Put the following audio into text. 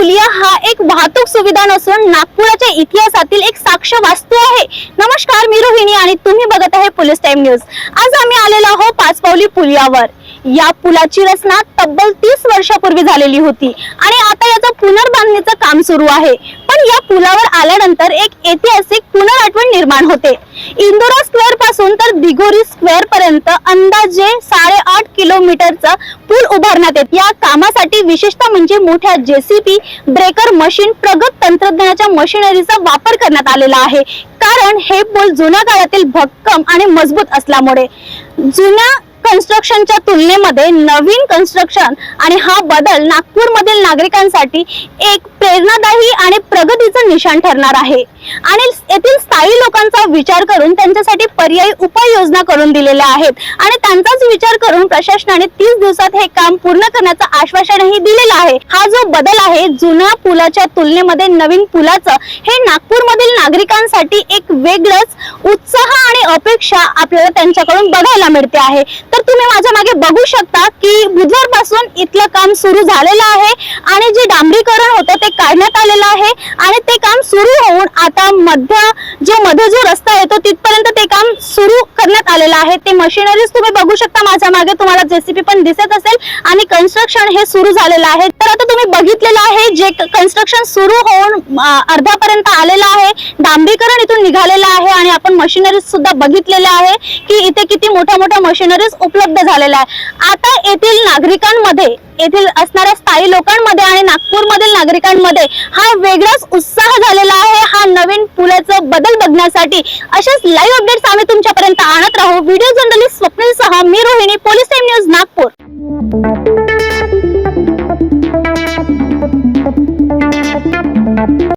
पुलिया हा एक वाहतूक सुविधा नसून नागपुराच्या इतिहासातील एक साक्ष वास्तू आहे. नमस्कार मी रोहिणी आणि तुम्ही बघत आहे पोलीस टाइम न्यूज. आज आम्ही आलेलो आहोत पाचपावली पुलियावर. या पुलाची रचना तब्बल तीस वर्षापूर्वी झालेली होती आणि आता याचं पुनर्बांधणीचं काम सुरू आहे. पण या पुलावर आल्यानंतर एक ऐतिहासिक पुनराठवण निर्माण होते. इंदोरा स्क्वेअर पासून तर दिघोरी स्क्वेअर पर्यंत अंदाजे साडेआठ किलोमीटरचा पूल उभारण्यात येत. या कामासाठी विशेषतः म्हणजे मोठ्या जेसीबी ब्रेकर मशीन प्रगत तंत्रज्ञानाच्या मशिनरीचा वापर करण्यात आलेला आहे. कारण हे पूल जुन्या काळातील भक्कम आणि मजबूत असल्यामुळे जुन्या कन्स्ट्रक्शनच्या तुलनेमध्ये नवीन कन्स्ट्रक्शन आणि हा बदल नागपूरमधील नागरिकांसाठी एक प्रेरणादायी आणि प्रगतीचं निशाण ठरणार आहे. आणि येथील स्थायी विचार करून त्यांच्यासाठी पर्यायी उपाययोजना करून दिलेल्या आहेत. आणि त्यांचाच विचार करून प्रशासनाने तीस दिवसात हे काम पूर्ण करण्याचं आश्वासनही दिलेलं आहे. हा जो बदल आहे जुन्या पुलाच्या तुलनेमध्ये नवीन पुलाचं हे नागपूरमधील नागरिकांसाठी एक वेगळंच उत्साह आणि अपेक्षा आपल्याला त्यांच्याकडून बघायला मिळते आहे. तर तुम्ही माझ्या मागे बघू शकता की बुधवारपासून इथलं काम सुरू झालेलं आहे आणि जे डांबरीकरण होतं ते काढण्यात आलेलं आहे आणि ते काम सुरू होऊन आता मध्य जो मध्ये जो रस्ता येतो तिथपर्यंत ते काम सुरू करण्यात आलेलं आहे. ते मशिनरीज तुम्ही बघू शकता माझ्या मागे. तुम्हाला जेसीबी पण दिसत असेल. आणि कन्स्ट्रक्शन हे सुरू झालेलं आहे. तर आता तुम्ही बघितलेलं आहे जे कन्स्ट्रक्शन सुरू होऊन अर्ध्यापर्यंत आलेलं आहे. डांबरीकरण इथून निघालेलं आहे. आणि आपण मशिनरीज सुद्धा बघितलेल्या आहे की इथे किती मोठ्या मोठ्या मशिनरीज उपलब्ध झालेल्या आहे. आता येथील नागरिकांमध्ये येथील असणाऱ्या स्थायी लोकांमध्ये आणि नागपूरमधील नागरिकांमध्ये हा वेगळाच उत्साह झालेला आहे. हा नवीन पुलाचं बदल बघण्यासाठी अशाच लाईव्ह अपडेट्स आम्ही तुमच्यापर्यंत आणत राहू. व्हिडिओ जर्नलिस्ट स्वप्नील सह मी Rohini police time news Nagpur.